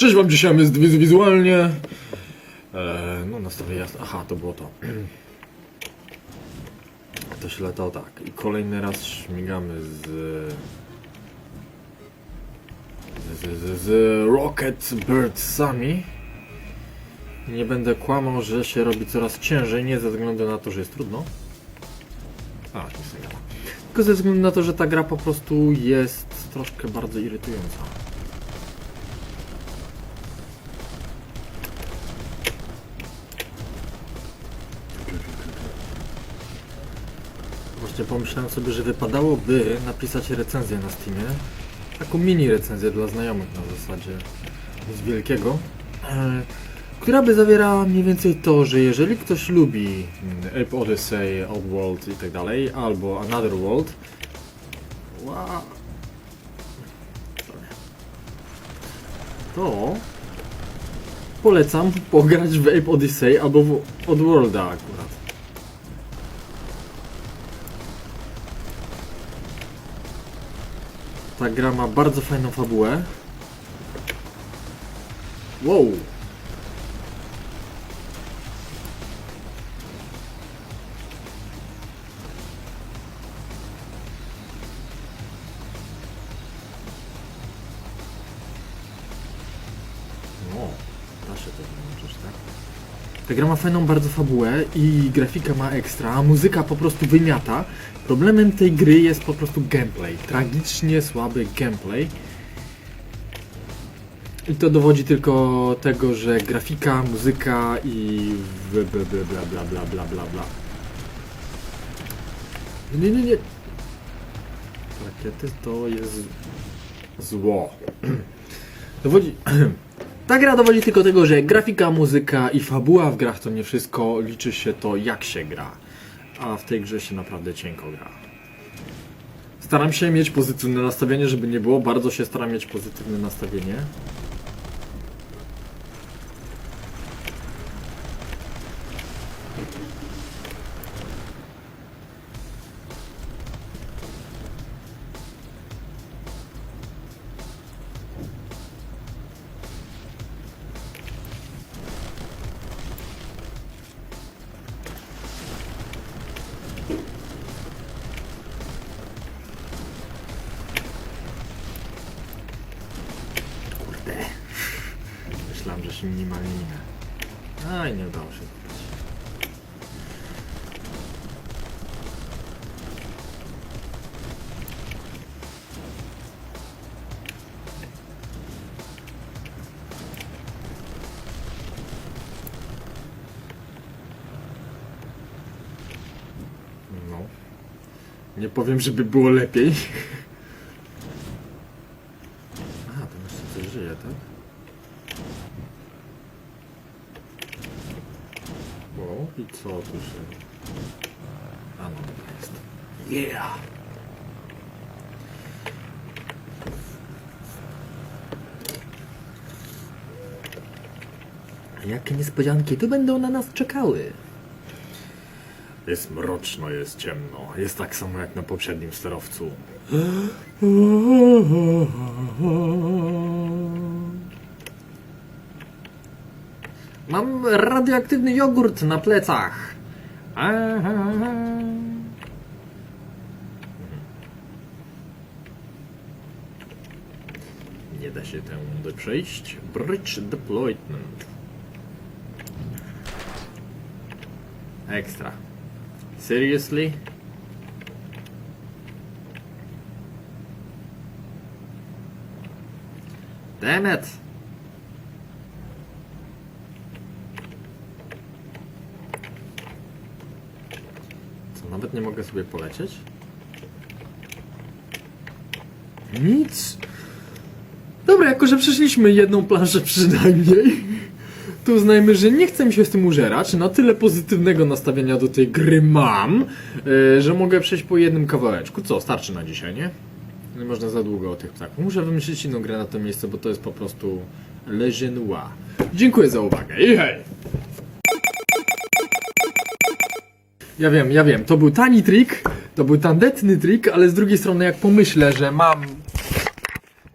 Cześć wam, dzisiaj jest wiz- wizualnie. E, no nastawię jasno. Aha, to było to. To się latało tak. I kolejny raz śmigamy z... Z, z, z Rocket Birdsami. Nie będę kłamał, że się robi coraz ciężej, nie ze względu na to, że jest trudno. A, nie gada. Tylko ze względu na to, że ta gra po prostu jest troszkę bardzo irytująca. Właśnie pomyślałem sobie, że wypadałoby napisać recenzję na Steamie. Taką mini recenzję dla znajomych na zasadzie nic wielkiego. e, Która by zawierała mniej więcej to, że jeżeli ktoś lubi mm, Ape Odyssey, Outworld i tak dalej, albo Another World, to polecam pograć w Ape Odyssey albo w Oddworlda akurat. Ta gra ma bardzo fajną fabułę. Wow! No, da się to wyłączyć, tak? Ta gra ma fajną bardzo fabułę i grafika ma ekstra, a muzyka po prostu wymiata. Problemem tej gry jest po prostu gameplay. Tragicznie słaby gameplay. I to dowodzi tylko tego, że grafika, muzyka i bla bla bla bla bla bla bla bla. Nie, nie, nie. Rakiety to jest zło. Dowodzi... Ta gra dowodzi tylko tego, że grafika, muzyka i fabuła w grach to nie wszystko, liczy się to jak się gra. A w tej grze się naprawdę cienko gra. Staram się mieć pozytywne nastawienie, żeby nie było. Bardzo się staram mieć pozytywne nastawienie. Myślałem, że się minimalnie minę. A i nie udało się wygrać. No. Nie powiem, żeby było lepiej. A, tam jeszcze coś żyje, tak? O, i co tu się... A, no jest. Yeah! Jakie niespodzianki tu będą na nas czekały? Jest mroczno, jest ciemno. Jest tak samo jak na poprzednim sterowcu. Mam radioaktywny jogurt na plecach. Nie da się tędy przejść. Bridge deployment. Ekstra. Seriously? Damn it! Nawet nie mogę sobie polecieć? Nic! Dobra, jako że przeszliśmy jedną planszę przynajmniej, to uznajmy, że nie chcę mi się z tym użerać. Na tyle pozytywnego nastawienia do tej gry mam, e, że mogę przejść po jednym kawałeczku. Co, starczy na dzisiaj, nie? Nie można za długo o tych ptaków. Muszę wymyślić inną grę na to miejsce, bo to jest po prostu Le Genois. Dziękuję za uwagę i hej! Ja wiem, ja wiem, to był tani trik, to był tandetny trik, ale z drugiej strony jak pomyślę, że mam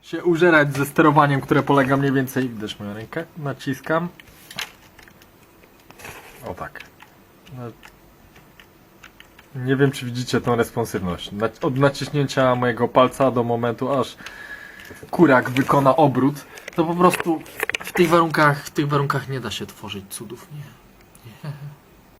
się użerać ze sterowaniem, które polega mniej więcej... Widzisz moją rękę? Naciskam. O tak. No. Nie wiem, czy widzicie tą responsywność. Od naciśnięcia mojego palca do momentu, aż kurak wykona obrót, to po prostu w tych warunkach, w tych warunkach nie da się tworzyć cudów, nie. nie.